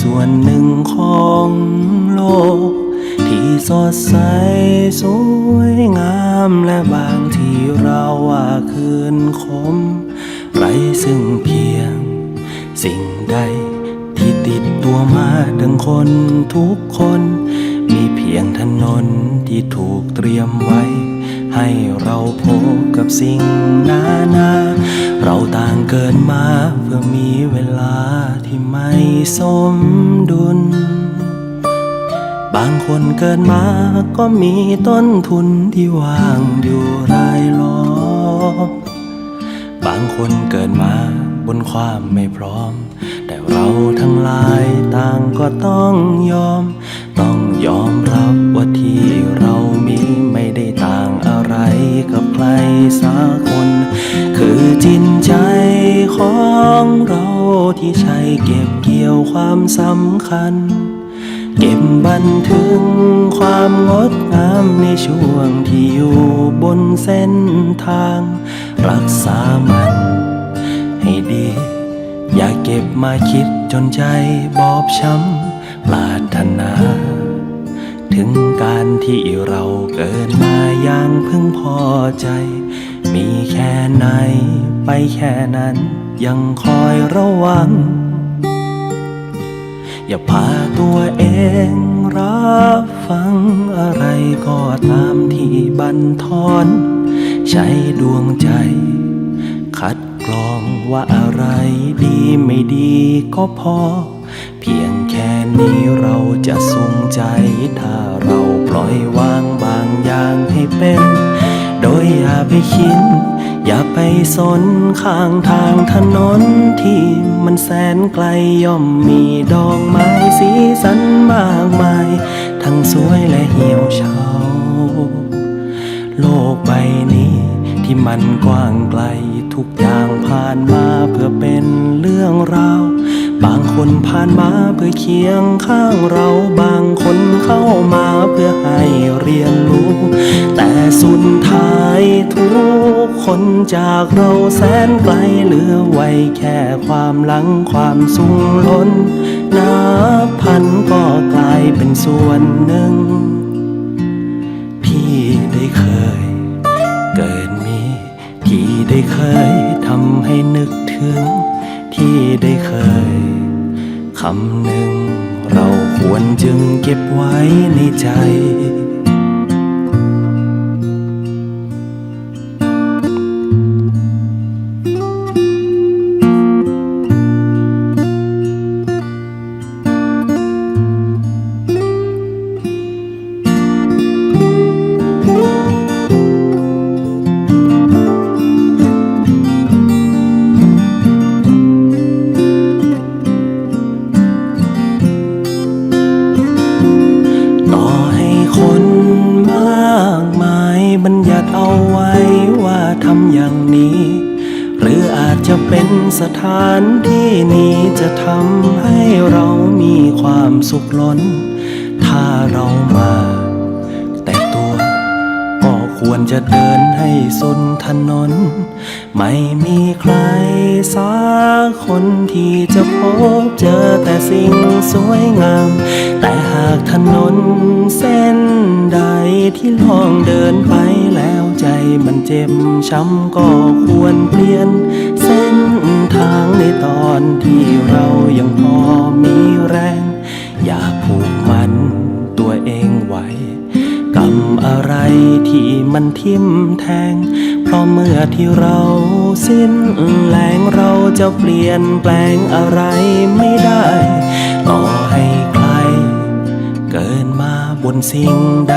ส่วนหนึ่งของโลก ที่สดใสสวยงามและบางทีเราว่าคืนคมไรซึ่งเพียง สิ่งใดที่ติดตัวมาดังคนทุกคน มีเพียงถนนที่ถูกเตรียมไว้ ให้เราพบกับสิ่งนานา เราต่างเกิดมาเพื่อมีเวลาที่ไม่สมดุล บางคนเกิดมาก็มีต้นทุนที่ว่างอยู่รายล้อมบางคนเกิดมาบนความไม่พร้อม แต่เราทั้งหลายต่างก็ต้องยอม ยอมรับว่าที่เรามีไม่ได้ต่างอะไรกับใครสักคน คือจิตใจของเราที่ใช้เก็บเกี่ยวความสำคัญ เก็บบันทึกความงดงามในช่วงที่อยู่บนเส้นทาง รักษามันให้ดี อย่าเก็บมาคิดจนใจบอบช้ำปรารถนา ถึงการที่เราเกิดมาอย่างพึงพอใจ มีแค่ไหน ไปแค่นั้นยังคอยระวัง อย่าพาตัวเองรับฟังอะไรก็ตามที่บันทอน ใช้ดวงใจ คัดกรองว่าอะไรดีไม่ดีก็พอ เพียงแค่นี้ จะสุงใจ ถ้าเราปล่อยวางบางอย่างให้เป็น โดยอย่าไปคิด อย่าไปสนข้างทางถนนที่มันแสนไกลย่อมมีดอกไม้สีสันมากมาย ทั้งสวยและเหี่ยวเฉาโลกใบนี้ที่มันกว้างไกลทุกอย่างผ่านมาเพื่อเป็นเรื่องราว บางคนผ่านมาเพื่อเคียงข้างเราบางคนเข้ามาเพื่อให้เรียนรู้ แต่สุดท้ายทุกคนจากเราแสนไกลเหลือไว้แค่ความหลังความสุงล้นนับพันก็กลายเป็นส่วนหนึ่ง พี่ได้เคย เกิดมีที่ได้เคยทำให้นึกถึง ที่ได้เคยคำหนึ่งเราควรจึงเก็บไว้ในใจ หรืออาจจะเป็นสถานที่นี้จะทำให้เรามีความสุขล้น ถ้าเรามา แต่ตัวก็ควรจะเดินให้สุดถนน ไม่มีใครสักคนที่จะพบเจอแต่สิ่งสวยงาม แต่หากถนนเส้นใดที่ลองเดินไปแล้ว ใจมันเจ็บช้ำก็ควรเปลี่ยน เส้นทางในตอนที่เรายังพอมีแรง อย่าผูกมันตัวเองไว้กรรมอะไรที่มันทิ่มแทง เพราะเมื่อที่เราสิ้นแรงเราจะเปลี่ยนแปลงอะไรไม่ได้ ต่อให้ใคร เกิดมาบนสิ่งใด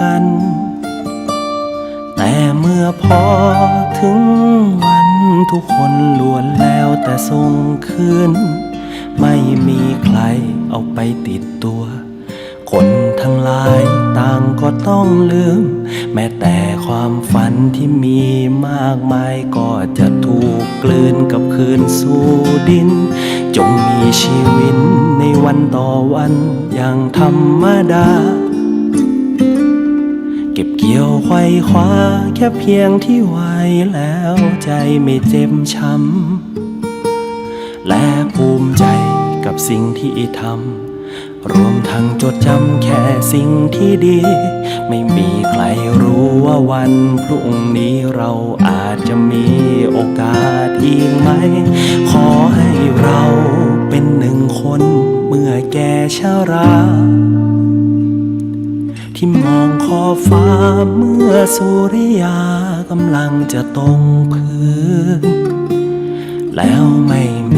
กัน พอถึงวันทุกคนล้วนแล้วแต่ส่งคืน ไม่มีใครเอาไปติดตัว คนทั้งหลายต่างก็ต้องลืม แม้แต่ความฝันที่มีมากมายก็จะถูกกลืนกับคืนสู่ดิน จงมีชีวิตในวันต่อวันอย่างธรรมดา ก็บเกี่ยวไขว้คว้าแค่เพียงที่ไหวแล้วใจไม่เจ็บช้ำ และภูมิใจกับสิ่งที่ทำรวมทั้งจดจำแค่สิ่งที่ดี ไม่มีใครรู้ว่าวันพรุ่งนี้เราอาจจะมีโอกาสอีกไหม ขอให้เราเป็นหนึ่งคนเมื่อแก่ชรา ที่มองขอบฟ้าเมื่อสุริยากำลังจะตรงพื้น แล้วไม่มี